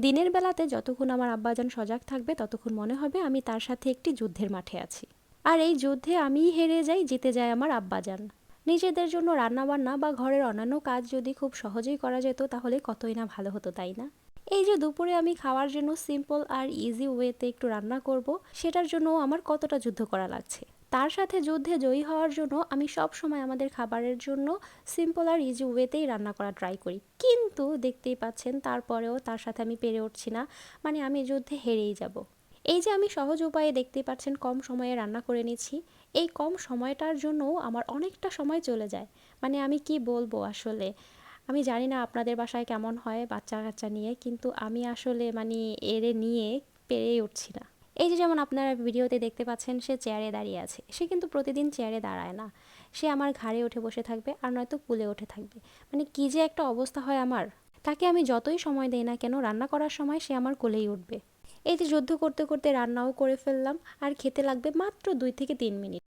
দিনের বেলাতে যতক্ষণ আমার আব্বাজান সজাগ থাকবে, ততক্ষণ মনে হবে আমি তার সাথে একটি যুদ্ধের মাঠে আছি। আর এই যুদ্ধে আমিই হেরে যাই, জিতে যায় আমার আব্বাজান। নিজেদের জন্য রান্নাবান্না বা ঘরের অন্যান্য কাজ যদি খুব সহজেই করা যেত, তাহলে কতই না ভালো হতো, তাই না? এই যে দুপুরে আমি খাওয়ার জন্য সিম্পল আর ইজি ওয়েতে একটু রান্না করব, সেটার জন্য আমার কতটা যুদ্ধ করা লাগছে। তার সাথে যুদ্ধে জয়ী হওয়ার জন্য আমি সব সময় আমাদের খাবারের জন্য সিম্পল আর ইজি ওয়েতেই রান্না করা ট্রাই করি। কিন্তু দেখতেই পাচ্ছেন তারপরেও তার সাথে আমি পেরে উঠছি না মানে আমি যুদ্ধে হেরেই যাব। এই যে আমি সহজ উপায়ে দেখতেই পাচ্ছেন কম সময়ে রান্না করে নিচ্ছি, এই কম সময়টার জন্যও আমার অনেকটা সময় চলে যায়। মানে আমি কি বলব আসলে? আমি জানি না আপনাদের বাসায় কেমন হয় বাচ্চা কাচ্চা নিয়ে, কিন্তু আমি আসলে মানে এরে নিয়ে পেরেই উঠছি না। এই যে যেমন আপনারা ভিডিওতে দেখতে পাচ্ছেন, সে চেয়ারে দাঁড়িয়ে আছে। সে কিন্তু প্রতিদিন চেয়ারে দাঁড়ায় না। সে আমার ঘাড়ে উঠে বসে থাকবে আর নয়তো কুলে উঠে থাকবে। মানে কি যে একটা অবস্থা হয় আমার। তাকে আমি যতই সময় দেই না কেন, রান্না করার সময় সে আমার কোলেই উঠবে। এই যে যুদ্ধ করতে করতে রান্নাও করে ফেললাম। আর খেতে লাগবে মাত্র দুই থেকে তিন মিনিট।